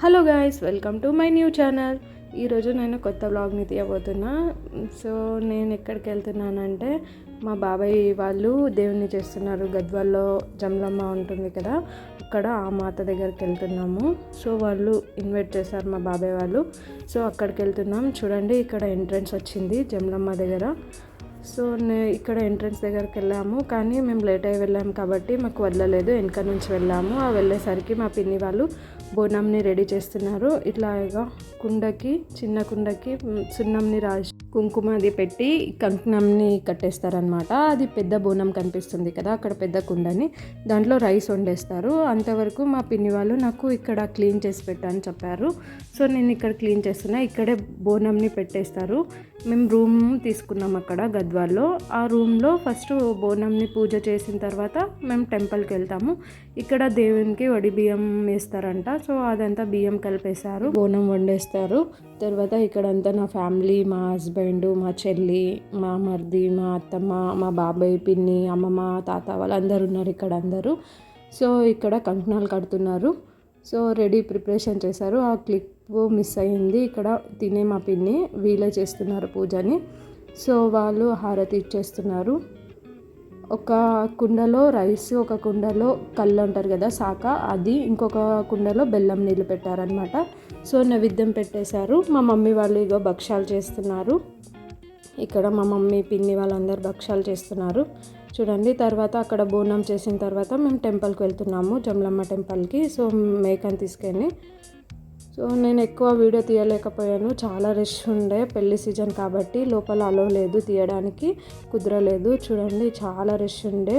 Hello guys welcome to my new channel. ఈరోజు నేను కొత్త వ్లాగ్ని తీయబోతున్నా. సో నేను ఎక్కడికి వెళ్తున్నానంటే మా బాబాయ్ వాళ్ళు దేవుణ్ణి చేస్తున్నారు. గద్వాల్లో జమలమ్మ ఉంటుంది కదా అక్కడ ఆ మాత దగ్గరికి వెళ్తున్నాము. సో వాళ్ళు ఇన్వైట్ చేశారు మా బాబాయ్ వాళ్ళు. సో అక్కడికి వెళ్తున్నాం. చూడండి ఇక్కడ ఎంట్రన్స్ వచ్చింది జమలమ్మ దగ్గర. సో నే ఇక్కడ ఎంట్రన్స్ దగ్గరికి వెళ్ళాము. కానీ మేము లేట్ అయి వెళ్ళాము కాబట్టి మాకు వదలలేదు. వెనక నుంచి వెళ్ళాము. ఆ వెళ్ళేసరికి మా పిన్ని వాళ్ళు బోనంని రెడీ చేస్తున్నారు. ఇట్లాగా కుండకి చిన్న కుండకి సున్నంని రాసి కుంకుమ అది పెట్టి కంకణంని కట్టేస్తారనమాట అది పెద్ద బోనం కనిపిస్తుంది కదా అక్కడ పెద్ద కుండని. దాంట్లో రైస్ వండేస్తారు. అంతవరకు మా పిన్ని వాళ్ళు నాకు ఇక్కడ క్లీన్ చేసి పెట్టని చెప్పారు. సో నేను ఇక్కడ క్లీన్ చేస్తున్నా. ఇక్కడే బోనంని పెట్టేస్తారు. మేము రూమ్ తీసుకున్నాం అక్కడ గద్వాల్లో. ఆ రూమ్లో ఫస్ట్ బోనంని పూజ చేసిన తర్వాత మేము టెంపుల్కి వెళ్తాము. ఇక్కడ దేవునికి వడి బియ్యం వేస్తారంట. సో అదంతా బియ్యం కలిపేశారు. బోనం వండేస్తారు. తర్వాత ఇక్కడంతా నా ఫ్యామిలీ మా హస్బెండ్ మా చెల్లి మా మరిది మా అత్తమ్మ మా బాబాయ్ పిన్ని అమ్మమ్మ తాత వాళ్ళందరూ ఉన్నారు ఇక్కడ అందరూ. సో ఇక్కడ కంకణాలు కడుతున్నారు. సో రెడీ ప్రిపరేషన్ చేశారు. ఆ క్లిప్ మిస్ అయ్యింది. ఇక్కడ తినే మా పిన్ని వీలే చేస్తున్నారు పూజని. సో వాళ్ళు హారతి ఇచ్చేస్తున్నారు. ఒక కుండలో రైస్ ఒక కుండలో కళ్ళు అంటారు కదా సాక. అది ఇంకొక కుండలో బెల్లం నీళ్ళు పెట్టారనమాట సో నైవేద్యం పెట్టేశారు. మా మమ్మీ వాళ్ళు ఇగో భక్ష్యాలు చేస్తున్నారు. ఇక్కడ మా మమ్మీ పిన్ని వాళ్ళందరూ భక్ష్యాలు చేస్తున్నారు. చూడండి తర్వాత అక్కడ బోనం చేసిన తర్వాత మేము టెంపుల్కి వెళ్తున్నాము జమలమ్మ టెంపుల్కి. సో మేకని తీసుకెళ్ళి సో నేను ఎక్కువ వీడియో తీయలేకపోయాను. చాలా రష్ ఉండే పెళ్ళి సీజన్ కాబట్టి లోపల అలో లేదు తీయడానికి కుదరలేదు. చూడండి చాలా రష్ ఉండే.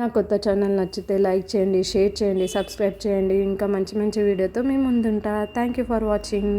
నా కొత్త ఛానల్ నచ్చితే లైక్ చేయండి షేర్ చేయండి సబ్స్క్రైబ్ చేయండి. ఇంకా మంచి మంచి వీడియోతో మేము ముందుంటా. Thank you for watching.